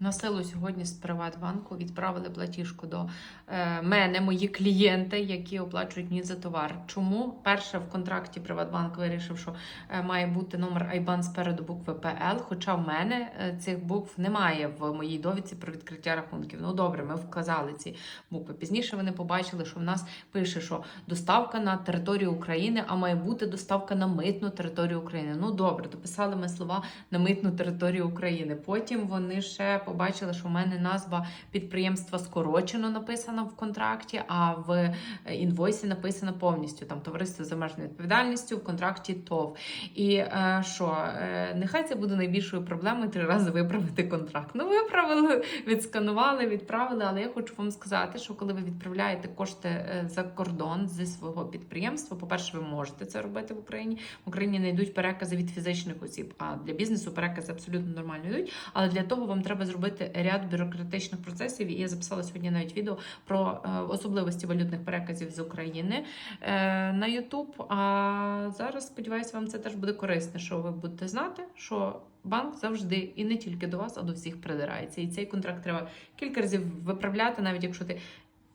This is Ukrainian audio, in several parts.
На силу сьогодні з Приватбанку відправили платіжку до е, мене, мої клієнти, які оплачують мені за товар. Чому? Перше, в контракті Приватбанк вирішив, що е, має бути номер IBAN спереду букви ПЛ, хоча в мене е, цих букв немає в моїй довідці про відкриття рахунків. Ну добре, ми вказали ці букви. Пізніше вони побачили, що в нас пише, що доставка на територію України, а має бути доставка на митну територію України. Ну добре, дописали ми слова на митну територію України. Потім вони ще побачили, що в мене назва підприємства скорочено написана в контракті, а в е, інвойсі написано повністю там товариство з обмеженою відповідальністю в контракті ТОВ. І е, що, е, нехай це буде найбільшою проблемою три рази виправити контракт. Ну, виправили, відсканували, відправили. Але я хочу вам сказати, що коли ви відправляєте кошти е, за кордон зі свого підприємства, по-перше, ви можете це робити в Україні. В Україні не йдуть перекази від фізичних осіб, а для бізнесу перекази абсолютно нормально йдуть. Але для того вам треба зробити ряд бюрократичних процесів. І я записала сьогодні навіть відео про е, особливості валютних переказів з України е, на YouTube. А зараз сподіваюся, вам це теж буде корисне, що ви будете знати, що. Банк завжди і не тільки до вас, а до всіх придирається. І цей контракт треба кілька разів виправляти, навіть якщо ти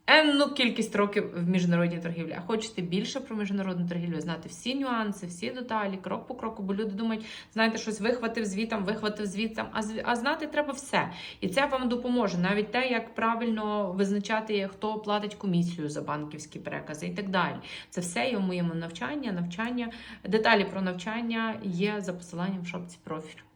енну кількість років в міжнародній торгівлі. А хочете більше про міжнародну торгівлю, знати всі нюанси, всі деталі, крок по кроку, бо люди думають, знаєте, щось вихватив звітом, вихватив звітом, а а знати треба все. І це вам допоможе. Навіть те, як правильно визначати, хто платить комісію за банківські перекази і так далі. Це все є в моєму навчанні. Навчання деталі про навчання є за посиланням в шапці профілю.